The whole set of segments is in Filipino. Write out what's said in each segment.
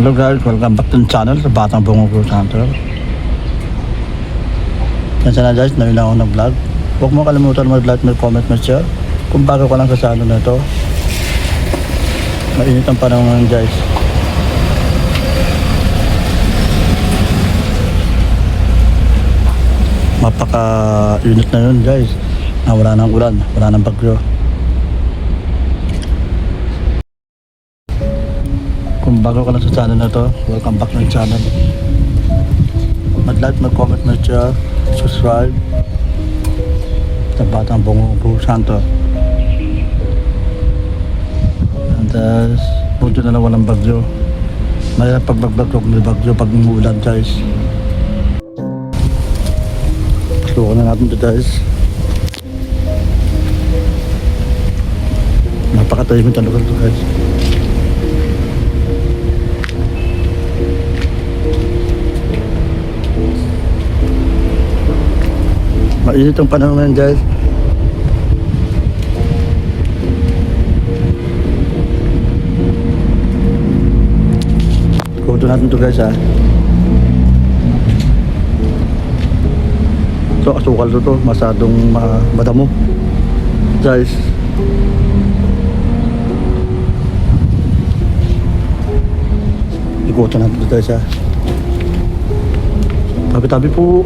Hello guys, welcome back to the channel sa Batang Bungo Crew Center. Yan sana guys, na ako ng vlog. Huwag mo kalimutan mag-like, mag-comment, mag-share. Kung bago ka lang sa channel na ito, mainit ang panahon ngayon guys. Mapaka-unit na yun guys. Na wala nang ulan, wala nang bagyo. Kung bago ka lang sa channel na to, welcome back ng channel. Mag-like, mag-comment, mag-share, subscribe. Sa Batang Bungo Bungo Santo. And uh, buti na lang walang bagyo. Mahirap pag magbagyo kung may bagyo pag umuulan guys. Sukan na natin ito guys. Napakatahimik ang lugar to guys. Mainit ang panahon ngayon guys. Kuto natin to guys ha. Ito asukal to to. Masadong ma madamo. Guys. Ikuto natin to guys ha. Tabi-tabi po.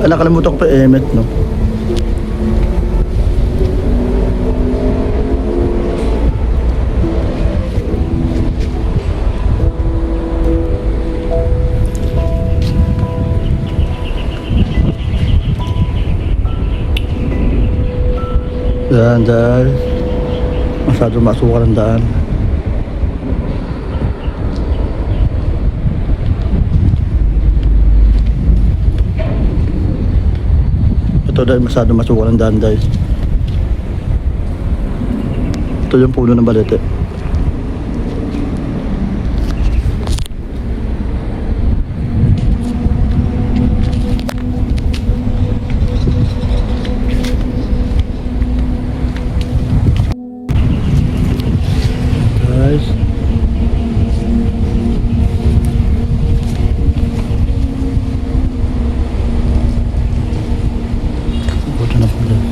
Ay, nakalimutan ko pa emet, no? Yan, dahil masyado masukal ang daan. Ito dahil masyado masukal ang daan dahil. Ito yung puno ng balete. Guys. Buto na po guys.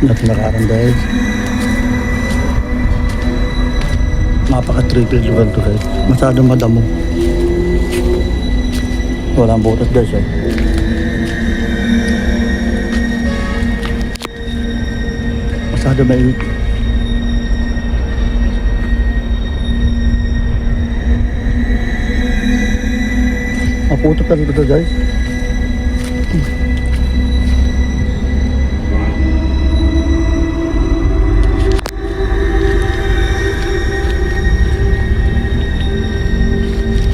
Natin nakaran guys. Napaka-triple lugar to guys. Masyadong madamo. Walang butas guys eh. Masyado mainit. Maputo pa dito guys.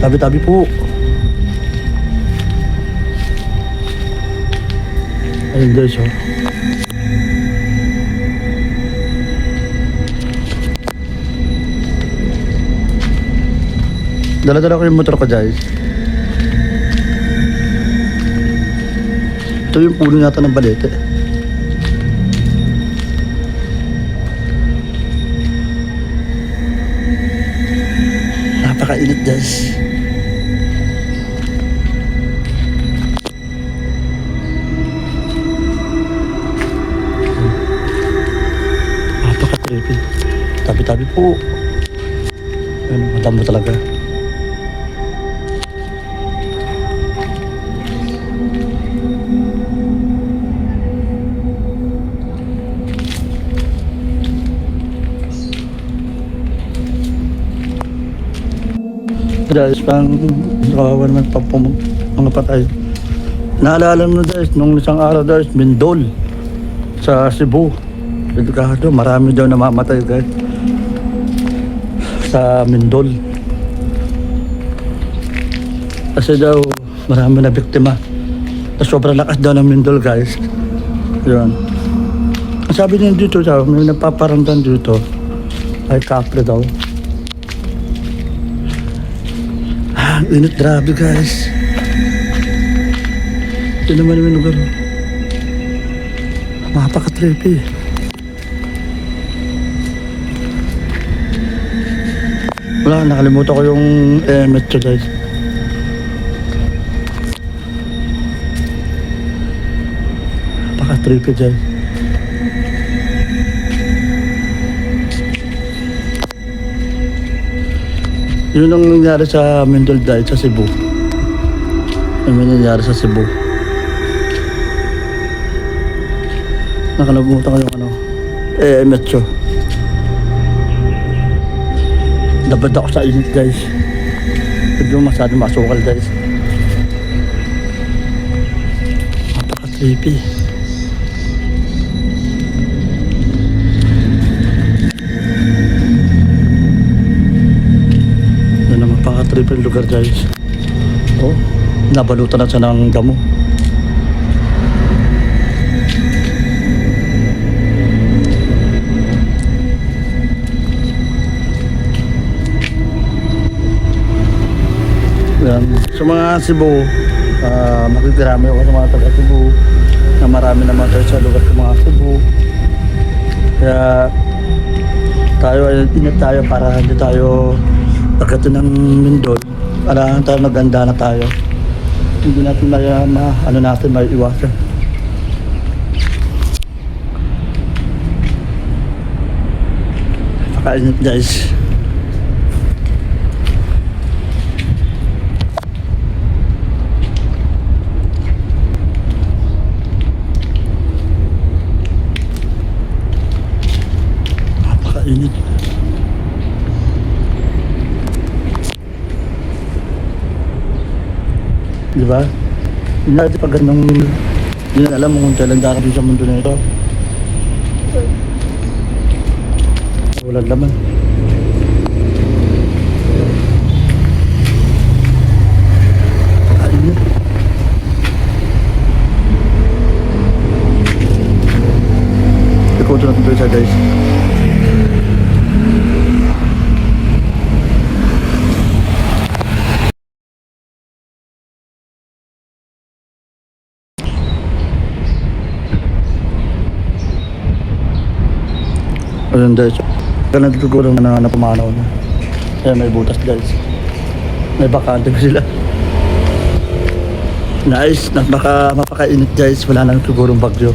Tabi-tabi po. Ayun guys oh. Dala-dala ko yung motor ko guys. Ito yung puno yata ng balete. Napakainit guys. Napaka-trippy. Tabi-tabi po. Ano, madamo talaga. Guys, pang kawawa naman pang mga patay. Naalala mo guys, nung isang araw guys, Mindol sa Cebu. Delikado, marami daw namamatay guys sa Mindol. Kasi daw marami na biktima. Sa sobrang lakas daw ng Mindol guys. Yun. Sabi niya dito daw, may napaparamdam dito. Ay, kaple daw. Ah, init grabe guys. Ito naman yung lugar. Mapaka-trippy. Wala, nakalimutan ko yung eh, metro guys. Napaka-trippy guys. Yun ang nangyari sa Mindol dahil sa Cebu. Yun ang nangyari sa Cebu. Nakalimutan ko yung ano. Eh, metro. Dapat ako sa init guys. Medyo masyado masukal guys. Napaka-trippy. Yan ang mapaka-trippy yung lugar guys. Oh, nabalutan na siya ng damo. Sa mga Cebu, uh, makikiramay ako sa mga taga Cebu na marami naman tayo sa lugar ng mga Cebu. Kaya tayo ay ingat tayo para hindi tayo pagkati ng Mindol. Para tayo maganda na tayo. Hindi natin may, ma, ano natin may iwasan. Pakainit guys. Napakainit. Di ba? Hindi natin pag hindi na alam mo kung kailan darating sa mundo na ito. Wala laman. Napakainit. Ikuto natin ito guys. Ayun guys. Kaya siguro na na pumanaw na. Kaya may butas guys. May bakante pa sila. Nice. Napaka, mapakainit guys. Wala nang sigurong bagyo.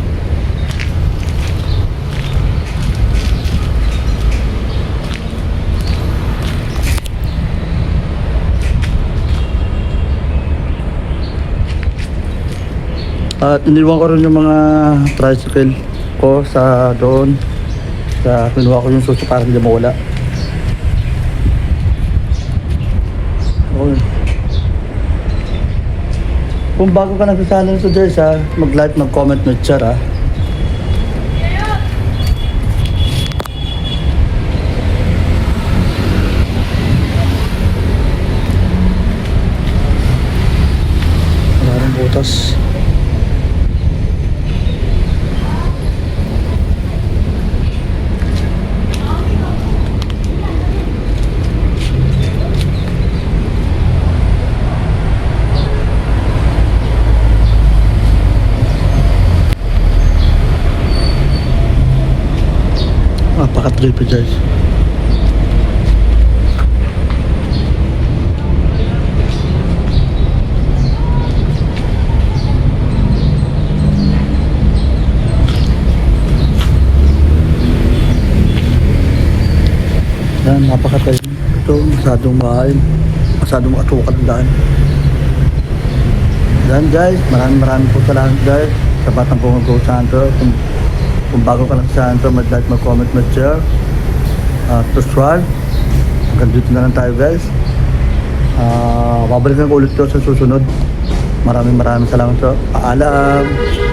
At iniwan ko rin yung mga tricycle ko sa doon. Sa kinuha ko yung susi para hindi mawala. Okay. Kung bago ka nagsasali nito Jess ha, mag-like, mag-comment, mag-share ha. Wala butas. Napaka-trippy guys. Yan, napaka-trippy. Ito, masyadong mahain. Masyadong makatukan ang daan. Yan guys, maraming maraming po salamat guys sa Batang Bunga Go Santo. Kung, kung bago ka lang sa Santo, mag-like, mag-comment, mag-share. Uh, subscribe. Hanggang dito na lang tayo guys. Uh, babalikan ko ulit to sa susunod. Maraming maraming salamat po. Paalam!